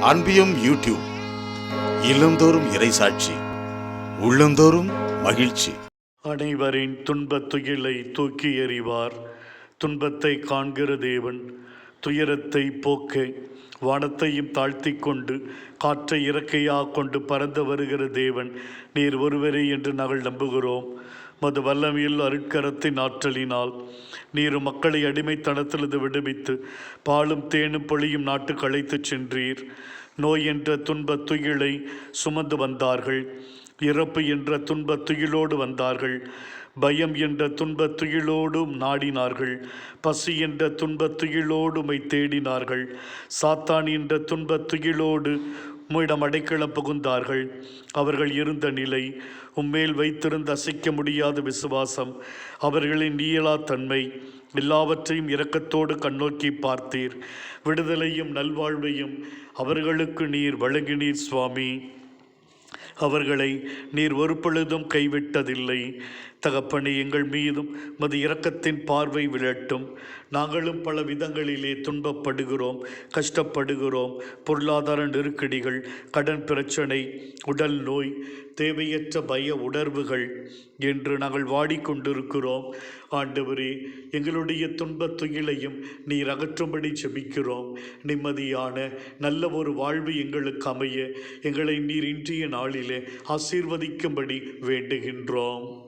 அன்பியம் YouTube இல்லந்தோறும் இறைசாட்சி உள்ளந்தோறும் மகிழ்ச்சி. அனைவரின் துன்பத் துயிலை தூக்கி எறிவார். துன்பத்தை காண்கிற தேவன் துயரத்தை போக்க வானத்தையும் தாழ்த்தி கொண்டு காற்றை இறக்கையாக கொண்டு பறந்து வருகிற தேவன் நீர் ஒருவரே என்று நாங்கள் நம்புகிறோம். மது வல்லமையில் அருட்கரத்தின் ஆற்றலினால் நீர் மக்களை அடிமைத்தனத்திலிருந்து விடுவித்து பாலும் தேனும் பொழியும் நாட்டுக்கு அழைத்துச் சென்றீர். நோய் என்ற துன்பத் துயிலை சுமந்து வந்தார்கள். இறப்பு என்ற துன்பத் துயிலோடு வந்தார்கள். பயம் என்ற துன்பத் துயிலோடும் நாடினார்கள். பசி என்ற துன்பத் துகிலோடு தேடினார்கள். சாத்தான் என்ற துன்பத் துயிலோடு உம்மிடம் அடைக்கலம் புகுந்தார்கள். அவர்கள் இருந்த நிலை உம்மேல் வைத்திருந்த அசைக்க முடியாத விசுவாசம் அவர்களின் இயலா தன்மை. எல்லாவற்றையும் இரக்கத்தோடு கண்ணோக்கி பார்த்தீர். விடுதலையும் நல்வாழ்வையும் அவர்களுக்கு நீர் வழங்கினீர் சுவாமி. அவர்களை நீர் ஒரு பொழுதும் கைவிட்டதில்லை. தகப்பனே எங்கள் மீதும் மது இரக்கத்தின் பார்வை விழட்டும். நாங்களும் பல விதங்களிலே துன்பப்படுகிறோம் கஷ்டப்படுகிறோம். பொருளாதார நெருக்கடிகள் கடன் பிரச்சனை உடல் நோய் தேவையற்ற பய உணர்வுகள் என்று நாங்கள் வாடிக்கொண்டிருக்கிறோம். ஆண்டவரே எங்களுடைய துன்பத் துயிலையும் நீர் அகற்றும்படி செபிக்கிறோம். நிம்மதியான நல்ல ஒரு வாழ்வு எங்களுக்கு அமைய எங்களை நீர் இன்றைய நாளிலே ஆசீர்வதிக்கும்படி வேண்டுகின்றோம்.